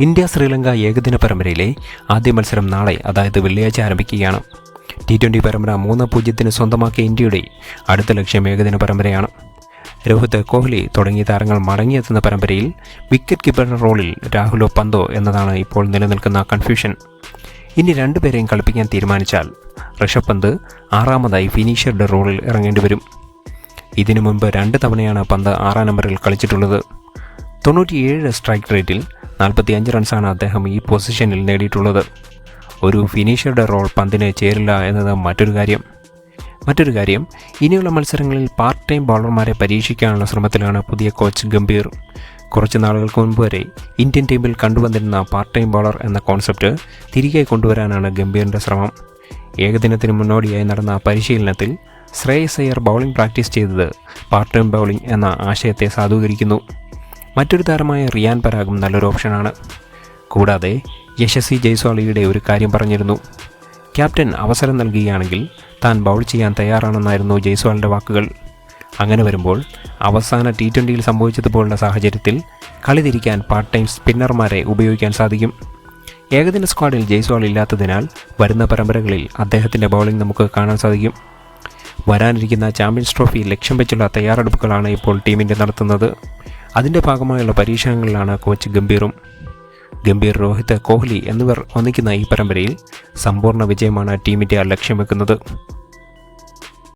India Sri Lanka ഏകദിന പരമ്പരയിലെ ആദ്യ മത്സരം നാളെ അതായത് വെള്ളിയാഴ്ച ആരംഭിക്കുകയാണ്. ടി ട്വന്റി പരമ്പര മൂന്ന് പൂജ്യത്തിന് സ്വന്തമാക്കിയ ഇന്ത്യയുടെ അടുത്ത ലക്ഷ്യം ഏകദിന പരമ്പരയാണ്. രോഹിത് കോഹ്ലി തുടങ്ങിയ താരങ്ങൾ മടങ്ങിയെത്തുന്ന പരമ്പരയിൽ വിക്കറ്റ് കീപ്പറുടെ റോളിൽ രാഹുലോ പന്തോ എന്നതാണ് ഇപ്പോൾ നിലനിൽക്കുന്ന കൺഫ്യൂഷൻ ഇനി രണ്ടുപേരെയും കളിപ്പിക്കാൻ തീരുമാനിച്ചാൽ ഋഷഭ് പന്ത് ആറാമതായി ഫിനിഷറുടെ റോളിൽ ഇറങ്ങേണ്ടി വരും. ഇതിനു മുൻപ് രണ്ട് തവണയാണ് പന്ത് ആറാം നമ്പറിൽ കളിച്ചിട്ടുള്ളത്. തൊണ്ണൂറ്റിയേഴ് സ്ട്രൈക്ക് റേറ്റിൽ നാൽപ്പത്തിയഞ്ച് റൺസാണ് അദ്ദേഹം ഈ പൊസിഷനിൽ നേടിയിട്ടുള്ളത്. ഒരു ഫിനിഷറുടെ റോൾ പന്തിന് ചേരില്ല എന്നത് മറ്റൊരു കാര്യം. മറ്റൊരു കാര്യം ഇനിയുള്ള മത്സരങ്ങളിൽ പാർട്ട് ടൈം ബൗളർമാരെ പരീക്ഷിക്കാനുള്ള ശ്രമത്തിലാണ് പുതിയ കോച്ച് ഗംഭീർ. കുറച്ച് നാളുകൾക്ക് മുൻപ് വരെ ഇന്ത്യൻ ടീമിൽ കണ്ടുവന്നിരുന്ന പാർട്ട് ടൈം ബൗളർ എന്ന കോൺസെപ്റ്റ് തിരികെ കൊണ്ടുവരാനാണ് ഗംഭീറിന്റെ ശ്രമം. ഏകദിനത്തിന് മുന്നോടിയായി നടന്ന പരിശീലനത്തിൽ ശ്രേയസ് അയ്യർ ബൗളിംഗ് പ്രാക്ടീസ് ചെയ്തത് പാർട്ട് ടൈം ബൗളിംഗ് എന്ന ആശയത്തെ സാധൂകരിക്കുന്നു. മറ്റൊരു താരമായ റിയാൻ പരാഗും നല്ലൊരു ഓപ്ഷനാണ്. കൂടാതെ യശസ്വി ജയ്സ്വാളിയുടെ ഒരു കാര്യം പറഞ്ഞിരുന്നു. ക്യാപ്റ്റൻ അവസരം നൽകുകയാണെങ്കിൽ താൻ ബൗൾ ചെയ്യാൻ തയ്യാറാണെന്നായിരുന്നു ജയ്സ്വാളിന്റെ വാക്കുകൾ. അങ്ങനെ വരുമ്പോൾ അവസാന ടി ട്വന്റിയിൽ സംഭവിച്ചതുപോലുള്ള സാഹചര്യത്തിൽ കളി തിരിക്കാൻ പാർട്ട് ടൈം സ്പിന്നർമാരെ ഉപയോഗിക്കാൻ സാധിക്കും. ഏകദിന സ്ക്വാഡിൽ ജയ്സ്വാൾ ഇല്ലാത്തതിനാൽ വരുന്ന പരമ്പരകളിൽ അദ്ദേഹത്തിന്റെ ബൗളിംഗ് നമുക്ക് കാണാൻ സാധിക്കും. വരാനിരിക്കുന്ന ചാമ്പ്യൻസ് ട്രോഫി ലക്ഷ്യം വെച്ചുള്ള തയ്യാറെടുപ്പുകളാണ് ഇപ്പോൾ ടീമിന്റെ നടത്തുന്നത്. അതിന്റെ ഭാഗമായുള്ള പരീക്ഷണങ്ങളിലാണ് കോച്ച് ഗംഭീറും. ഗംഭീർ രോഹിത് കോഹ്ലി എന്നിവർ ഒന്നിക്കുന്ന ഈ പരമ്പരയിൽ സമ്പൂർണ വിജയമാണ് ടീമിന്റെ ലക്ഷ്യം വെക്കുന്നത്.